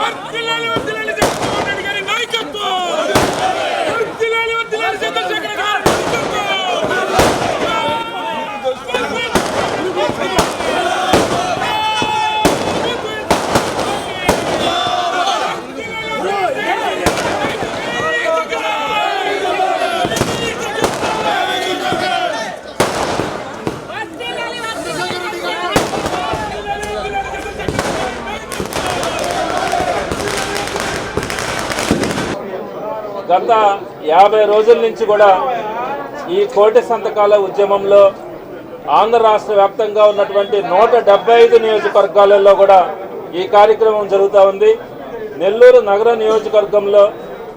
వర్ధిల్లాలి, వర్ధిల్లాలి జగన్మోహన్ రెడ్డి గారి నాయకత్వం. వర్ధిల్లాలి, వర్ధిల్లాలి చంద్రశేఖర్ గారి గత యాభై రోజుల నుంచి కూడా ఈ కోటి సంతకాల ఉద్యమంలో ఆంధ్ర రాష్ట్ర వ్యాప్తంగా ఉన్నటువంటి నూట డెబ్బై ఐదు నియోజకవర్గాలలో కూడా ఈ కార్యక్రమం జరుగుతూ ఉంది. నెల్లూరు నగర నియోజకవర్గంలో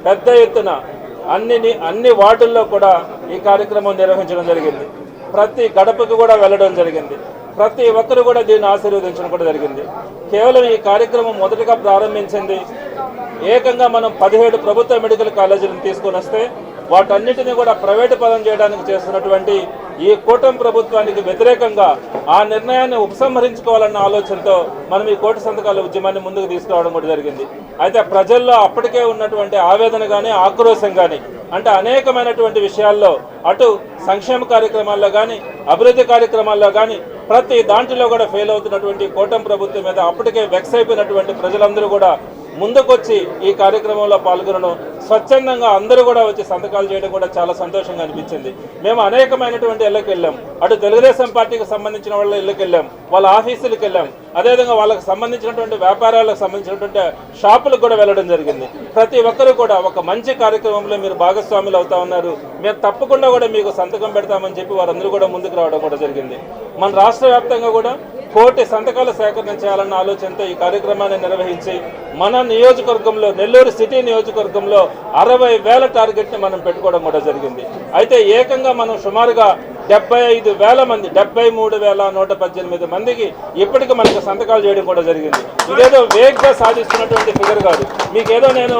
పెద్ద ఎత్తున అన్ని అన్ని వార్డుల్లో కూడా ఈ కార్యక్రమం నిర్వహించడం జరిగింది. ప్రతి గడపకు కూడా వెళ్ళడం జరిగింది. ప్రతి ఒక్కరు కూడా దీన్ని ఆశీర్వదించడం కూడా జరిగింది. కేవలం ఈ కార్యక్రమం మొదటగా ప్రారంభించింది ఏకంగా మనం పదిహేడు ప్రభుత్వ మెడికల్ కాలేజీలను తీసుకొని వస్తే వాటన్నిటిని కూడా ప్రైవేటు పదం చేయడానికి చేస్తున్నటువంటి ఈ కూటమి ప్రభుత్వానికి వ్యతిరేకంగా ఆ నిర్ణయాన్ని ఉపసంహరించుకోవాలన్న ఆలోచనతో మనం ఈ కోటి సంతకాల ఉద్యమాన్ని ముందుకు తీసుకురావడం కూడా జరిగింది. అయితే ప్రజల్లో అప్పటికే ఉన్నటువంటి ఆవేదన కానీ ఆక్రోశం కానీ అంటే అనేకమైనటువంటి విషయాల్లో అటు సంక్షేమ కార్యక్రమాల్లో కానీ అభివృద్ధి కార్యక్రమాల్లో కానీ ప్రతి దాంట్లో కూడా ఫెయిల్ అవుతున్నటువంటి కూటమి ప్రభుత్వం మీద అప్పటికే వెక్స్ అయిపోయినటువంటి ప్రజలందరూ కూడా ముందుకొచ్చి ఈ కార్యక్రమంలో పాల్గొనడం స్వచ్ఛందంగా అందరూ కూడా వచ్చి సంతకాలు చేయడం కూడా చాలా సంతోషంగా అనిపించింది. మేము అనేకమైనటువంటి ఇళ్ళకి వెళ్ళాం. అటు తెలుగుదేశం పార్టీకి సంబంధించిన వాళ్ళ ఇళ్ళకి వెళ్ళాం వాళ్ళ ఆఫీసులకు వెళ్ళాం. అదేవిధంగా వాళ్ళకి సంబంధించినటువంటి వ్యాపారాలకు సంబంధించినటువంటి షాపులకు కూడా వెళ్ళడం జరిగింది. ప్రతి ఒక్కరు కూడా ఒక మంచి కార్యక్రమంలో మీరు భాగస్వాములు అవుతా ఉన్నారు. మేము తప్పకుండా కూడా మీకు సంతకం పెడతామని చెప్పి వారందరూ కూడా ముందుకు రావడం కూడా జరిగింది. మన రాష్ట్ర వ్యాప్తంగా కూడా కోటి సంతకాల సేకరణ చేయాలన్న ఆలోచనతో ఈ కార్యక్రమాన్ని నిర్వహించి మన నియోజకవర్గంలో నెల్లూరు సిటీ నియోజకవర్గంలో అరవై వేల టార్గెట్ని మనం పెట్టుకోవడం కూడా జరిగింది. అయితే ఏకంగా మనం సుమారుగా డెబ్బై ఐదు వేల మంది డెబ్బై మూడు వేల నూట పద్దెనిమిది మందికి ఇప్పటికి మనకు సంతకాలు చేయడం కూడా జరిగింది. ఇదేదో వేగ్గా సాధిస్తున్నటువంటి ఫిగర్ కాదు. మీకేదో నేను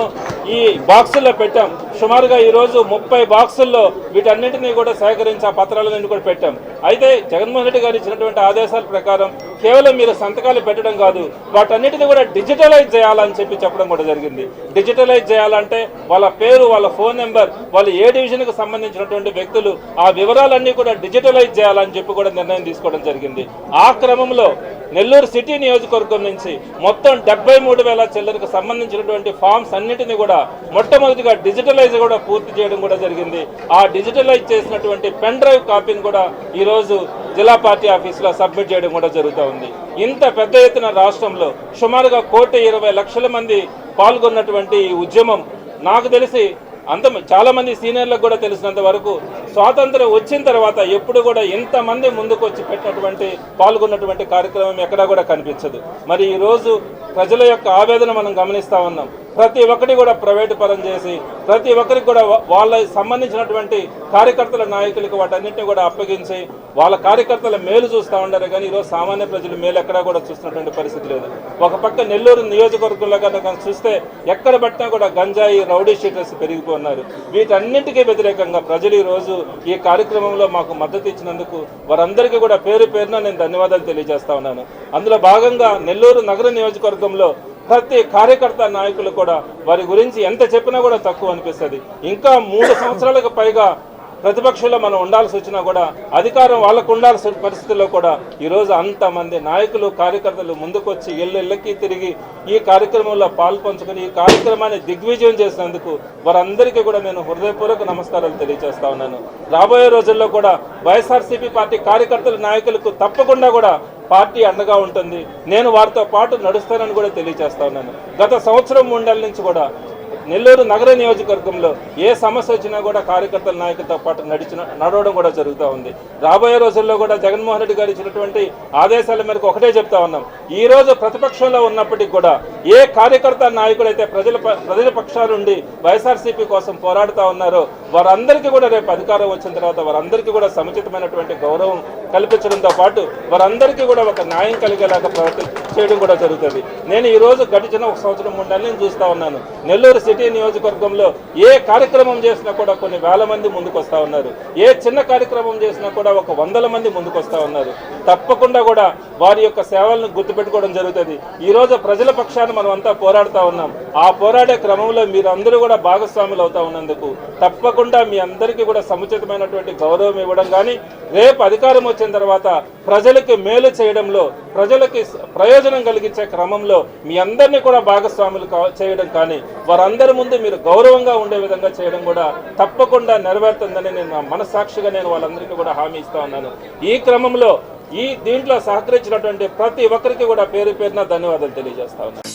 ఈ బాక్సుల్లో పెట్టాం. సుమారుగా ఈరోజు ముప్పై బాక్సుల్లో వీటన్నింటినీ కూడా సేకరించి ఆ పత్రాలన్నీ కూడా పెట్టాం. అయితే జగన్మోహన్ రెడ్డి గారు ఇచ్చినటువంటి ఆదేశాల ప్రకారం కేవలం మీరు సంతకాలు పెట్టడం కాదు వాటన్నిటిని కూడా డిజిటలైజ్ చేయాలని చెప్పి చెప్పడం కూడా జరిగింది. డిజిటలైజ్ చేయాలంటే వాళ్ళ పేరు వాళ్ళ ఫోన్ నెంబర్ వాళ్ళు ఏ డివిజన్కు సంబంధించినటువంటి వ్యక్తులు ఆ వివరాలన్నీ కూడా డిజిటలైజ్ చేయాలని చెప్పి కూడా నిర్ణయం తీసుకోవడం జరిగింది. ఆ క్రమంలో నెల్లూరు సిటీ నియోజకవర్గం నుంచి మొత్తం డెబ్బై మూడు వేల చిల్లరకు సంబంధించినటువంటి ఫామ్స్ అన్నిటిని కూడా మొట్టమొదటిగా డిజిటలైజ్ కూడా పూర్తి చేయడం కూడా జరిగింది. ఆ డిజిటలైజ్ చేసినటువంటి పెన్ డ్రైవ్ కాపీని కూడా ఈరోజు జిల్లా పార్టీ ఆఫీసులో సబ్మిట్ చేయడం కూడా జరుగుతూ ఉంది. ఇంత పెద్ద ఎత్తున రాష్ట్రంలో సుమారుగా కోటి ఇరవై లక్షల మంది పాల్గొన్నటువంటి ఈ ఉద్యమం నాకు తెలిసి అంత చాలామంది సీనియర్లకు కూడా తెలిసినంత వరకు స్వాతంత్రం వచ్చిన తర్వాత ఎప్పుడు కూడా ఇంతమంది ముందుకు వచ్చి పెట్టినటువంటి పాల్గొన్నటువంటి కార్యక్రమం ఎక్కడా కూడా కనిపించదు. మరి ఈ రోజు ప్రజల యొక్క ఆవేదన మనం గమనిస్తూ ఉన్నాం. ప్రతి ఒక్కటి కూడా ప్రైవేటు పరం చేసి ప్రతి ఒక్కరికి కూడా వాళ్ళకి సంబంధించినటువంటి కార్యకర్తల నాయకులకు వాటన్నింటినీ కూడా అప్పగించి వాళ్ళ కార్యకర్తల మేలు చూస్తూ ఉండారు కానీ ఈరోజు సామాన్య ప్రజలు మేలు ఎక్కడా కూడా చూస్తున్నటువంటి పరిస్థితి లేదు. ఒక పక్క నెల్లూరు నియోజకవర్గంలో కనుక చూస్తే ఎక్కడ పట్టినా కూడా గంజాయి రౌడీ షీటర్స్ పెరిగిపోతున్నారు. వీటన్నింటికీ వ్యతిరేకంగా ప్రజలు ఈ రోజు ఈ కార్యక్రమంలో మాకు మద్దతు ఇచ్చినందుకు వారందరికీ కూడా పేరు పేరున నేను ధన్యవాదాలు తెలియజేస్తా ఉన్నాను. అందులో భాగంగా నెల్లూరు నగర నియోజకవర్గంలో ప్రతి కార్యకర్త నాయకులు కూడా వారి గురించి ఎంత చెప్పినా కూడా తక్కువ అనిపిస్తుంది. ఇంకా మూడు సంవత్సరాలకు పైగా ప్రతిపక్షంలో మనం ఉండాల్సి వచ్చినా కూడా అధికారం వాళ్ళకు ఉండాల్సిన పరిస్థితుల్లో కూడా ఈరోజు అంతమంది నాయకులు కార్యకర్తలు ముందుకొచ్చి ఇళ్ళు ఇళ్ళకి తిరిగి ఈ కార్యక్రమంలో పాల్పంచుకొని ఈ కార్యక్రమాన్ని దిగ్విజయం చేసినందుకు వారందరికీ కూడా నేను హృదయపూర్వక నమస్కారాలు తెలియజేస్తా ఉన్నాను. రాబోయే రోజుల్లో కూడా వైఎస్ఆర్సీపీ పార్టీ కార్యకర్తలు నాయకులకు తప్పకుండా కూడా పార్టీ అండగా ఉంటుంది. నేను వారితో పాటు నడుస్తానని కూడా తెలియజేస్తా ఉన్నాను. గత సంవత్సరం మూడు నుంచి కూడా నెల్లూరు నగర నియోజకవర్గంలో ఏ సమస్య వచ్చినా కూడా కార్యకర్తల నాయకులతో పాటు నడిచిన నడవడం కూడా జరుగుతూ ఉంది. రాబోయే రోజుల్లో కూడా జగన్మోహన్ రెడ్డి గారు ఇచ్చినటువంటి ఆదేశాల మేరకు ఒకటే చెప్తా ఉన్నాం. ఈ రోజు ప్రతిపక్షంలో ఉన్నప్పటికీ కూడా ఏ కార్యకర్త నాయకుడైతే ప్రజల ప్రజల పక్షాల నుండి వైఎస్ఆర్సీపీ కోసం పోరాడుతూ ఉన్నారో వారందరికీ కూడా రేపు అధికారం వచ్చిన తర్వాత వారందరికీ కూడా సముచితమైనటువంటి గౌరవం కల్పించడంతో పాటు వారందరికీ కూడా ఒక న్యాయం కలిగేలాగా ప్రవర్తన చేయడం కూడా జరుగుతుంది. నేను ఈ రోజు గడిచిన ఒక సంవత్సరం మూడు నేను చూస్తూ చూస్తా ఉన్నాను. నెల్లూరు సిటీ నియోజకవర్గంలో ఏ కార్యక్రమం చేసినా కూడా కొన్ని వేల మంది ముందుకు వస్తూ ఉన్నారు. ఏ చిన్న కార్యక్రమం చేసినా కూడా ఒక వందల మంది ముందుకు వస్తూ ఉన్నారు. తప్పకుండా కూడా వారి యొక్క సేవలను గుర్తుపెట్టుకోవడం జరుగుతుంది. ఈ రోజు ప్రజల పక్షాన్ని మనం అంతా పోరాడుతూ ఉన్నాం. ఆ పోరాడే క్రమంలో మీరందరూ కూడా భాగస్వాములు అవుతా ఉన్నందుకు తప్పకుండా మీ అందరికీ కూడా సముచితమైనటువంటి గౌరవం ఇవ్వడం కానీ రేపు అధికారం వచ్చిన తర్వాత ప్రజలకు మేలు చేయడంలో ప్రజలకి ప్రయోజనం కలిగించే క్రమంలో మీ అందరినీ కూడా భాగస్వాములు చేయడం కానీ వారందరి ముందు మీరు గౌరవంగా ఉండే విధంగా చేయడం కూడా తప్పకుండా నెరవేరుతుందని నేను నా మనస్సాక్షిగా నేను వాళ్ళందరికీ కూడా హామీ ఇస్తా ఉన్నాను. ఈ క్రమంలో ఈ దీంట్లో సహకరించినటువంటి ప్రతి ఒక్కరికి కూడా పేరు పేరున ధన్యవాదాలు తెలియజేస్తా ఉన్నాను.